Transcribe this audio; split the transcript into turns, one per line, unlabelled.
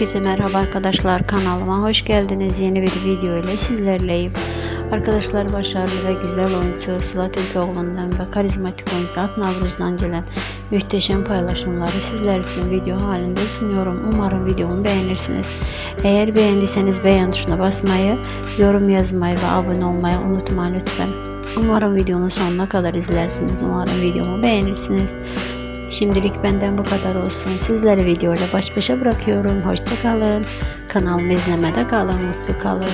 Herkese merhaba arkadaşlar kanalıma hoş geldiniz. Yeni bir video ile sizlerleyim. Arkadaşlar başarılı ve güzel oyuncu Sıla Türkoğlu'ndan ve karizmatik oyuncu Ak Navruz'dan gelen muhteşem paylaşımları sizler için video halinde sunuyorum. Umarım videomu beğenirsiniz. Eğer beğendiyseniz beğen tuşuna basmayı, yorum yazmayı ve abone olmayı unutmayın lütfen. Umarım videonun sonuna kadar izlersiniz. Umarım videomu beğenirsiniz. Şimdilik benden bu kadar olsun. Sizleri videoyla baş başa bırakıyorum. Hoşçakalın. Kanalımı izlemede kalın. Mutlu kalın.